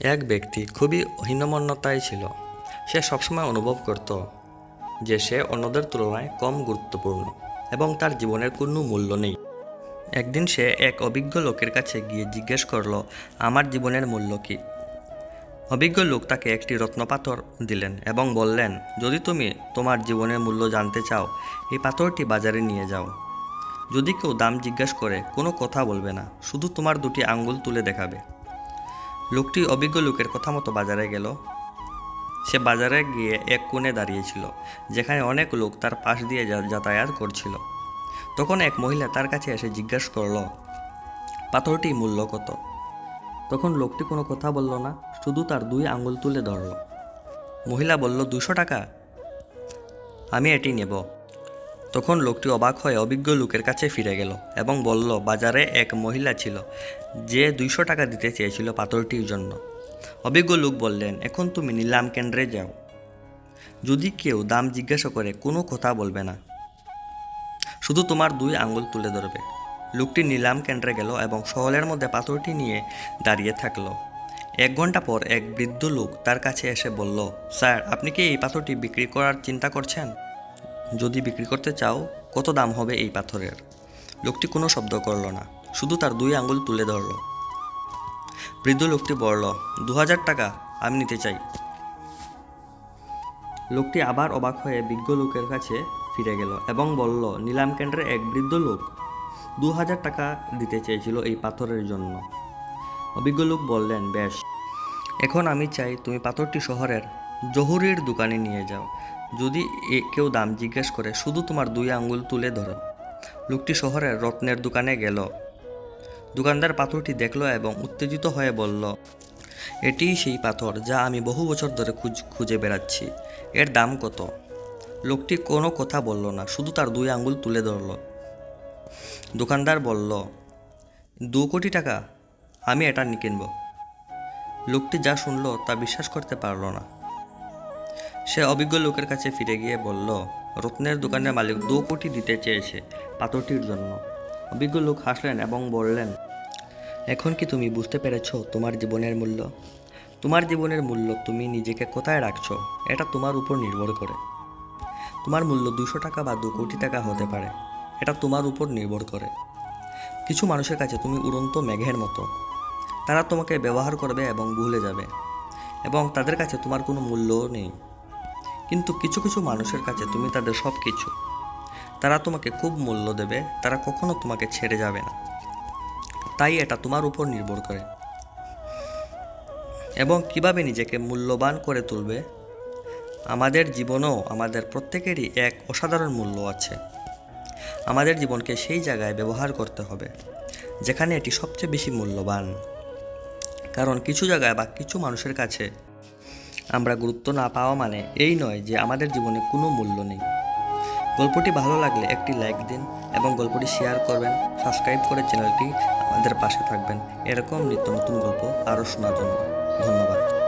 এক ব্যক্তি খুবই হীনমন্যতায় ছিল। সে সবসময় অনুভব করত যে সে অন্যদের তুলনায় কম গুরুত্বপূর্ণ এবং তার জীবনের কোনো মূল্য নেই। একদিন সে এক অভিজ্ঞ লোকের কাছে গিয়ে জিজ্ঞেস করল, আমার জীবনের মূল্য কী? অভিজ্ঞ লোক তাকে একটি রত্নপাথর দিলেন এবং বললেন, যদি তুমি তোমার জীবনের মূল্য জানতে চাও, এই পাথরটি বাজারে নিয়ে যাও। যদি কেউ দাম জিজ্ঞেস করে, কোনো কথা বলবে না, শুধু তোমার দুটি আঙ্গুল তুলে দেখাবে। লোকটি অভিজ্ঞ লোকের কথা মতো বাজারে গেল। সে বাজারে গিয়ে এক কোণে দাঁড়িয়েছিল যেখানে অনেক লোক তার পাশ দিয়ে যাতায়াত করছিল। তখন এক মহিলা তার কাছে এসে জিজ্ঞাসা করল, পাথরটি মূল্য কত? তখন লোকটি কোনো কথা বলল না, শুধু তার দুই আঙুল তুলে ধরল। মহিলা বলল, দুশো টাকা। আমি এটি নেব। তখন লোকটি অবাক হয়ে অভিজ্ঞ লোকের কাছে ফিরে গেল এবং বলল, বাজারে এক মহিলা ছিল, যে দুইশো টাকা দিতে চেয়েছিল পাথরটির জন্য। অভিজ্ঞ লোক বললেন, এখন তুমি নিলাম কেন্দ্রে যাও। যদি কেউ দাম জিজ্ঞাসা করে, কোনো কথা বলবে না। শুধু তোমার দুই আঙুল তুলে ধরবে। লোকটি নিলাম কেন্দ্রে গেল এবং শহরের মধ্যে পাথরটি নিয়ে দাঁড়িয়ে থাকল। এক ঘণ্টা পর এক বৃদ্ধ লোক তার কাছে এসে বলল, স্যার, আপনি কি এই পাথরটি বিক্রি করার চিন্তা করছেন? যদি বিক্রি করতে চাও, কত দাম হবে এই পাথরের? লোকটি কোনো শব্দ করল না, শুধু তার দুই আঙ্গুল তুলে ধরল। বৃদ্ধ লোকটি বলল দু হাজার টাকা, আমি নিতে চাই। লোকটি আবার অবাক হয়ে বিজ্ঞ লোকের কাছে ফিরে গেল এবং বলল, নিলাম কেন্দ্রে এক বৃদ্ধ লোক দু হাজার টাকা দিতে চেয়েছিল এই পাথরের জন্য। অভিজ্ঞ লোক বললেন, বেশ, এখন আমি চাই তুমি পাথরটি শহরের জহুরির দোকানে নিয়ে যাও। যদি এ কেউ দাম জিজ্ঞেস করে, শুধু তোমার দুই আঙ্গুল তুলে ধরো। লোকটি শহরের রত্নের দোকানে গেল। দোকানদার পাথরটি দেখল এবং উত্তেজিত হয়ে বলল, এটিই সেই পাথর যা আমি বহু বছর ধরে খুঁজ, খুঁজে বেড়াচ্ছি। এর দাম কত? লোকটি কোনো কথা বলল না, শুধু তার দুই আঙ্গুল তুলে ধরল। দোকানদার বলল, দু কোটি টাকা, আমি এটা কিনব। লোকটি যা শুনলো তা বিশ্বাস করতে পারল না। সে অভিজ্ঞ লোকের কাছে ফিরে গিয়ে বলল, রত্নের দোকানের মালিক দু কোটি দিতে চেয়েছে পাথরটির জন্য। অভিজ্ঞ লোক হাসলেন এবং বললেন, এখন কি তুমি বুঝতে পেরেছ তোমার জীবনের মূল্য? তোমার জীবনের মূল্য তুমি নিজেকে কোথায় রাখছো? এটা তোমার উপর নির্ভর করে। তোমার মূল্য দুশো টাকা বা দু কোটি টাকা হতে পারে। এটা তোমার উপর নির্ভর করে। কিছু মানুষের কাছে তুমি উড়ন্ত মেঘের মতো। তারা তোমাকে ব্যবহার করবে এবং ভুলে যাবে। এবং তাদের কাছে তোমার কোনো মূল্যও নেই। কিন্তু কিছু কিছু মানুষের কাছে তুমি তাদের সব কিছু তারা তোমাকে খুব মূল্য দেবে, তারা কখনো তোমাকে ছেড়ে যাবে না। তাই এটা তোমার উপর নির্ভর করে। এবং কীভাবে নিজেকে মূল্যবান করে তুলবে? আমাদের জীবনেও আমাদের প্রত্যেকেরই এক অসাধারণ মূল্য আছে। আমাদের জীবনকে সেই জায়গায় ব্যবহার করতে হবে, যেখানে এটি সবচেয়ে বেশি মূল্যবান। কারণ কিছু জায়গায় বা কিছু মানুষের কাছে আমরা গুরুত্ব না পাওয়া মানে এই নয় যে আমাদের জীবনে কোনো মূল্য নেই। গল্পটি ভালো লাগলে একটি লাইক দিন এবং গল্পটি শেয়ার করবেন। সাবস্ক্রাইব করে চ্যানেলটি আমাদের পাশে থাকবেন। এরকম নিত্য নতুন গল্প আরও শোনার জন্য। ধন্যবাদ।